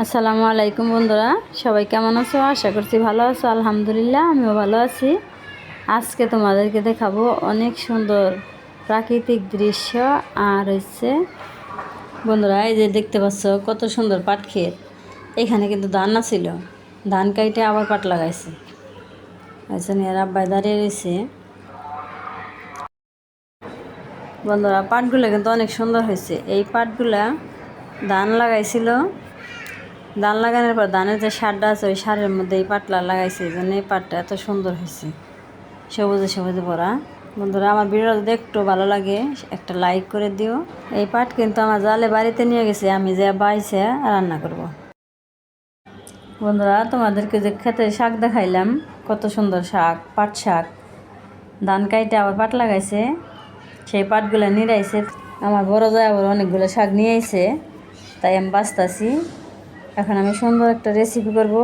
আসসালামু আলাইকুম বন্ধুরা, সবাই কেমন আছো? আশা করছি ভালো আছো, আলহামদুলিল্লাহ, আমিও ভালো আছি। আজকে তোমাদেরকে দেখাবো অনেক সুন্দর প্রাকৃতিক দৃশ্য আর হচ্ছে, বন্ধুরা, এই যে দেখতে পাচ্ছ কত সুন্দর পাট ক্ষেত এখানে কিন্তু ধান ছিল ধান কাইটে আবার পাট লাগাইছে। আচ্ছা নিয়ে আব্বাই দাঁড়িয়ে রয়েছে। বন্ধুরা, পাটগুলো কিন্তু অনেক সুন্দর হয়েছে। এই পাটগুলা ধান লাগাইছিল ধান লাগানোর পর ধানের যে সারটা আছে, ওই সারের মধ্যে এই পাটলা লাগাইছে, এই জন্য এই পাটটা এত সুন্দর হয়েছে। সবুজে সবুজে ভরা। বন্ধুরা, আমার ভিডিওটা যদি একটু ভালো লাগে, একটা লাইক করে দিও। এই পাট কিন্তু আমার জালে বাড়িতে নিয়ে গেছে, আমি যে বাইছে রান্না করব। বন্ধুরা, তোমাদেরকে যে খেতে শাক দেখাইলাম, কত সুন্দর শাক, পাট শাক। ধান কাইটে আবার পাট লাগাইছে। সেই পাটগুলো নিরাইছে। আমার বড় যায় আবার অনেকগুলো শাক নিয়ে আইছে। তাই আমি বাঁচতাছি। এখন আমি সুন্দর একটা রেসিপি করব।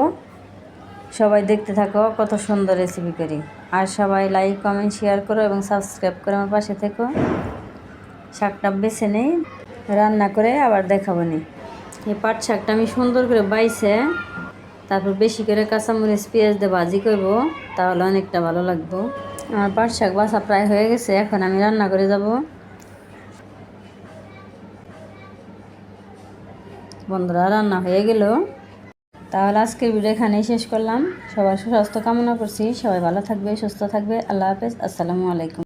সবাই দেখতে থাকো, কত সুন্দর রেসিপি করি। আর সবাই লাইক কমেন্ট শেয়ার করো এবং সাবস্ক্রাইব করে আমার পাশে থেকো। শাকটা বেছে নেই, রান্না করে আবার দেখাবো নি। এই পাট শাকটা আমি সুন্দর করে বাইছে, তারপর বেশি করে কাঁচামরিচ, পেঁয়াজ দিয়ে ভাজি করব, তাহলে অনেকটা ভালো লাগবো। আমার পাট শাক বাসা প্রায় হয়ে গেছে, এখন আমি রান্না করে যাব। বন্ধুরা, রান্না হয়ে গেল। তাহলে আজকের ভিডিও এখানেই শেষ করলাম। সবার সুস্বাস্থ্য কামনা করছি। সবাই ভালো থাকবে, সুস্থ থাকবে। আল্লাহ হাফেজ। আসসালামু আলাইকুম।